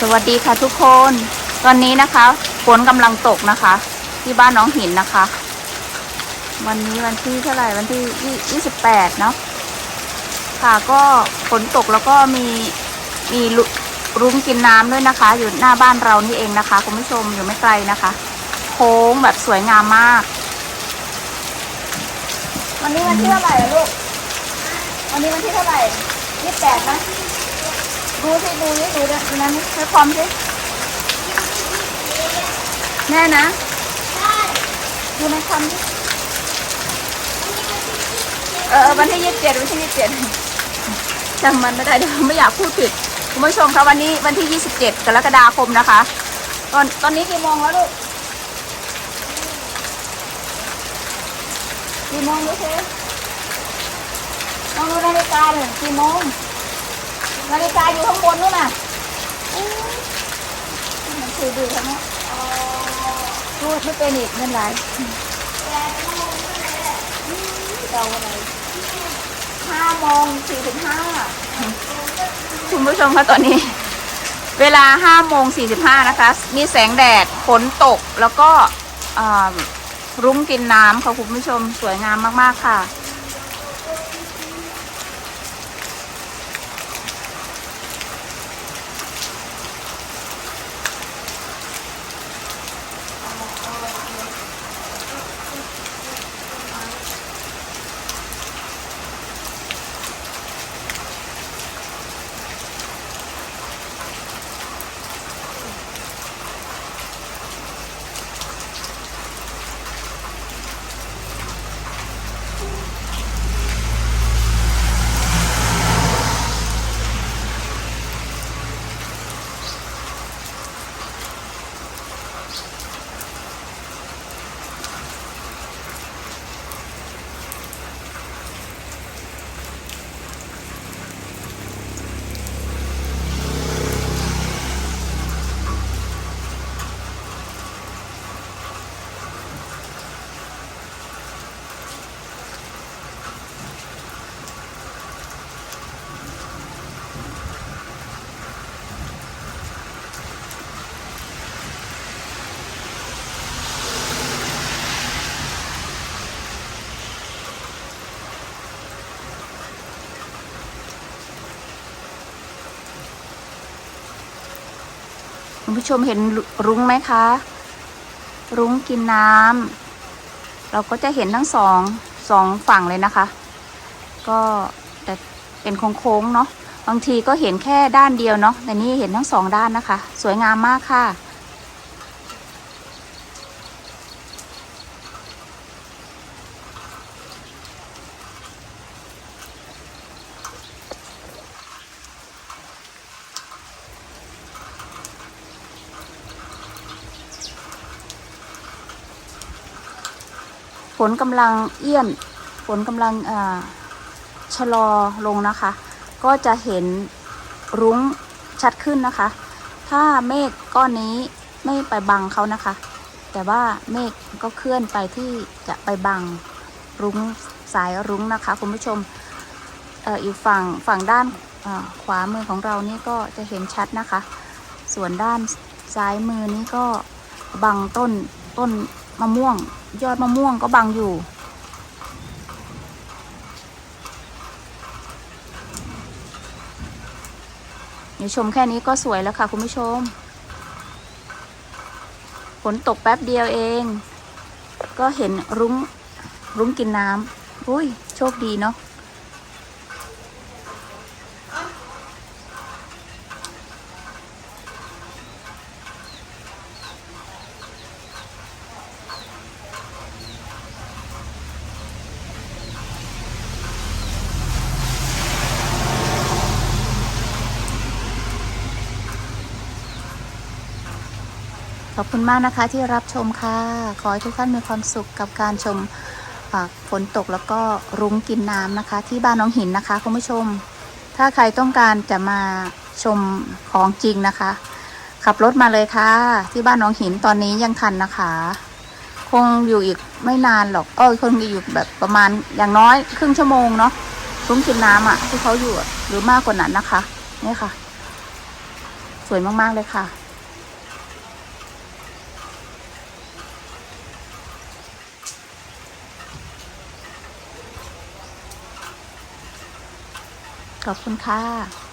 สวัสดีค่ะทุกคน ตอนนี้นะคะฝนกำลังตกนะคะ ที่บ้านน้องหินนะคะ วันนี้วันที่เท่าไหร่วันที่ยี่สิบแปดเนาะค่ะก็ฝนตกแล้วก็มีมีรุ้งกินน้ำด้วยนะคะ อยู่หน้าบ้านเรานี่เองนะคะคุณผู้ชมอยู่ไม่ไกลนะคะ โค้งแบบสวยงามมาก วันนี้วันที่เท่าไหร่ลูกวันนี้วันที่เท่าไหร่ยี่สิบแปดนะ ดูสิดูนี่ดูนะดูนั้นใช้ความสิแน่นะ ดูในคำสิเออเออวันที่ยี่สิบเจ็ดวันที่ยี่สิบเจ็ดจำมันไม่ได้เดี๋ยวไม่อยากพูดผิดคุณผู้ชมคะวันนี้วันที่ยี่สิบเจ็ดกรกฎาคมนะคะ ตอนตอนนี้กี่โมงแล้วลูกกี่โมงดูสิลองดูนาฬิกาหน่อยกี่โมง นาฬิกาอยู่ข้างบนนู่นน่ะมันคือดูทั้งนั้นพูดไม่เป็นอีกเงินไหลเราอะไรห้าโมงสี่สิบห้าคุณผู้ชมคะตอนนี้ เวลาห้าโมงสี่สิบห้านะคะ มีแสงแดดฝนตกแล้วก็รุ้งกินน้ำค่ะคุณผู้ชมสวยงามมาก ๆ ค่ะ คุณผู้ชมเห็นรุ้งไหมคะ รุ้งกินน้ำเราก็จะเห็นทั้งสองสองฝั่งเลยนะคะ ก็แต่เป็นโค้งๆเนาะบางทีก็เห็นแค่ด้านเดียวเนาะแต่นี่เห็นทั้งสองด้านนะคะ สวยงามมากค่ะ ฝนกำลังเอี้ยน ฝนกำลังชะลอลงนะคะ ก็จะเห็นรุ้งชัดขึ้นนะคะ ถ้าเมฆก้อนนี้ไม่ไปบังเขานะคะ แต่ว่าเมฆก็เคลื่อนไปที่จะไปบังรุ้งสายรุ้งนะคะคุณผู้ชมอออีกฝั่งฝั่งด้านขวามือของเรานี่ก็จะเห็นชัดนะคะ ส่วนด้านซ้ายมือนี้ก็บังต้นต้น มะม่วง ยอดมะม่วงก็บังอยู่ เดี๋ยวชมแค่นี้ก็สวยแล้วค่ะคุณผู้ชม ฝนตกแป๊บเดียวเอง ก็เห็นรุ้งรุ้งกินน้ำอุ้ย โชคดีเนาะ ขอบคุณมากนะคะที่รับชมค่ะ ขอให้ทุกท่านมีความสุขกับการชมฝนตกแล้วก็รุ้งกินน้ำนะคะ ที่บ้านน้องหินนะคะคุณผู้ชม ถ้าใครต้องการจะมาชมของจริงนะคะ ขับรถมาเลยค่ะ ที่บ้านน้องหินตอนนี้ยังทันนะคะ คงอยู่อีกไม่นานหรอกเออคงอยู่แบบประมาณอย่างน้อยครึ่งชั่วโมงเนาะรุ้งกินน้ำอะ่ะที่เขาอยู่หรือมากกว่านั้นนะคะนี่ค่ะ สวยมากๆเลยค่ะ ขอบคุณค่ะ